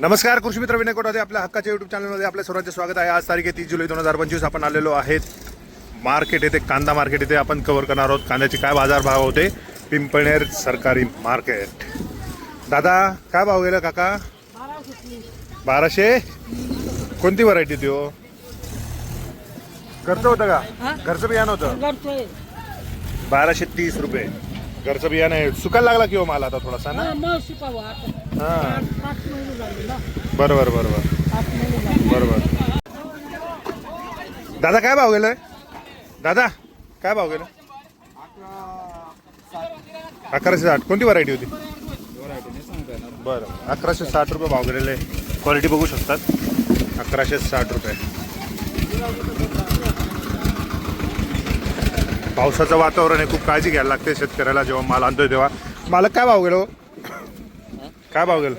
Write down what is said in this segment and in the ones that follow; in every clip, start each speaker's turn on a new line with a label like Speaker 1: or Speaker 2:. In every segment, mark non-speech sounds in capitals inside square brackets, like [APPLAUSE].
Speaker 1: नमस्कार कृषी मित्र विनय कोटाचे आपल्या हक्काच्या युट्यूब चॅनलमध्ये आपल्या सर्वांचे स्वागत आहे. आज तारीख आहे तीस जुलै दोन हजार पंचवीस. आपण आलेलो आहेत मार्केट येथे कांदा मार्केट येथे. आपण कव्हर करणार आहोत कांद्याचे काय बाजार भाव होते? पिंपळनेर सरकारी मार्केट. दादा काय भाव गेला काका? बाराशे? कोणती व्हरायटी ती हो? घरचं होतं का? घरचं बियाणं होतं? बाराशे तीस रुपये. घरचं बियाणं आहे. सुकायला लागला की हो माल आता थोडासा ना?
Speaker 2: मग शिकावं आता
Speaker 1: हां.
Speaker 2: पाच महिने झाले ना.
Speaker 1: बरोबर बरोबर.
Speaker 2: पाच महिने झाले.
Speaker 1: बरोबर. दादा काय भाव गेलाय? दादा काय भाव गेला अकराशे साठ. कोणती व्हरायटी होती? बरं. अकराशे साठ रुपये भाव गेलेले. क्वालिटी बघू शकतात. अकराशे साठ रुपये. पावसाचं वातावरण आहे खूप काळजी घ्यायला लागते शेतकऱ्याला जेव्हा माल आणतोय तेव्हा. मालक काय भाव गेलो? काय भाव गेलो?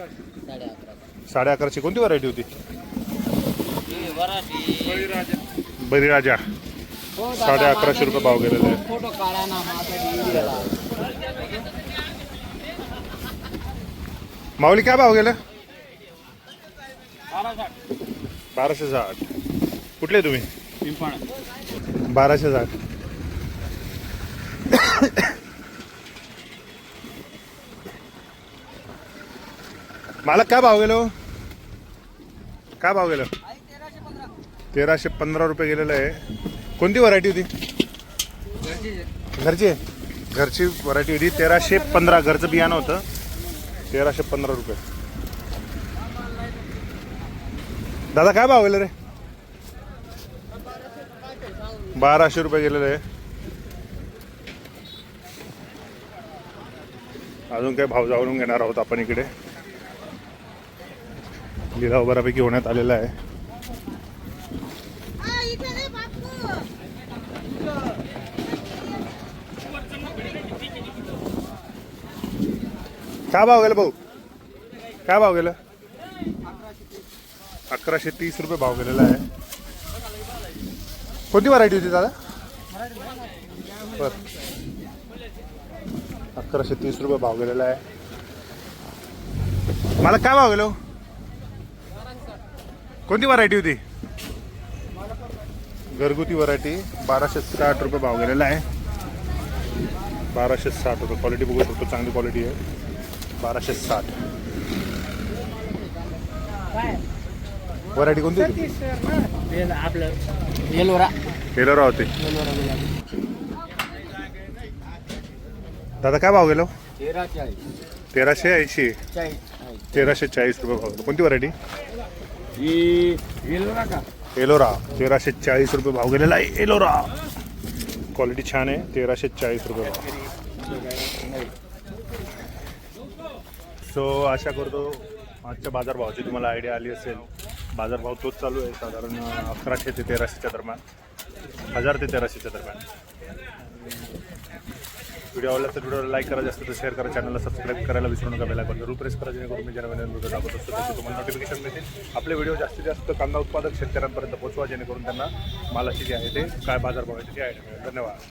Speaker 1: साडे अकराशे कोणती व्हरायटी होती? बळीराजा. साडे अकराशे रुपये भाव गेलेले आहे माऊली काय भाव गेलं? बाराशे साठ. कुठले तुम्ही? बाराशे साठ. [COUGHS] मला काय भाव गेलो? काय भाव गेलो? तेराशे पंधरा रुपये गेलेलं आहे. कोणती व्हरायटी होती? घरची? आहे? घरची व्हरायटी होती. तेराशे पंधरा घरचं बियाणं होतं. तेराशे पंधरा रुपये. दादा काय भाव गेलं रे? बाराशे रुपये गेलेलं आहे. अजून काही भाव जाणून घेणार आहोत आपण इकडे. लिलाव बऱ्यापैकी होण्यात आलेला आहे. काय भाव गेलं भाऊ? काय भाव गेलं? अकराशे तीस रुपये भाव गेलेला आहे. कोणती व्हरायटी होती दादा? बर. अकराशे तीस रुपये भाव गेलेला आहे. मला काय भाव गेलो कोणती व्हरायटी होती? घरगुती व्हरायटी बाराशे साठ रुपये भाव गेलेला आहे. बाराशे साठ रुपये क्वालिटी बघू शकतो चांगली क्वालिटी आहे. बाराशे साठ. व्हरायटी कोणती होती?
Speaker 2: आपलं येलोरा
Speaker 1: टेलर होते दादा काय भाव गेलो? तेराशे ऐंशी. तेराशे चाळीस रुपये भाव गेलो. कोणती व्हरायटी
Speaker 2: का
Speaker 1: एलोरा तेराशे चाळीस रुपये भाव गेलेला आहे. एलोरा क्वालिटी छान आहे. तेराशे चाळीस रुपये भाव. सो आशा करतो आजच्या बाजारभावाची तुम्हाला आयडिया आली असेल. बाजारभाव तोच चालू आहे. साधारण अकराशे ते तेराशेच्या दरम्यान. हजार ते तेराशेच्या दरम्यान. व्हिडिओ आवडला तर व्हिडिओला लाईक करा जास्त तर शेअर करा चॅनलला सबस्क्राईब करायला विसरू नका बेला जरूर प्रेस करा जेणेकरून मी ज्यांना व्हिडिओ दाखवत असतो त्याचे तुम्हाला नोटिफिकेशन मिळतील. आपले व्हिडिओ जास्तीत जास्त कांदा उत्पादक शेतकऱ्यांपर्यंत पोहोचवा जेणेकरून त्यांना मालाची जी आहे ते काय बाजारभाव आहे त्याची आयडिया धन्यवाद.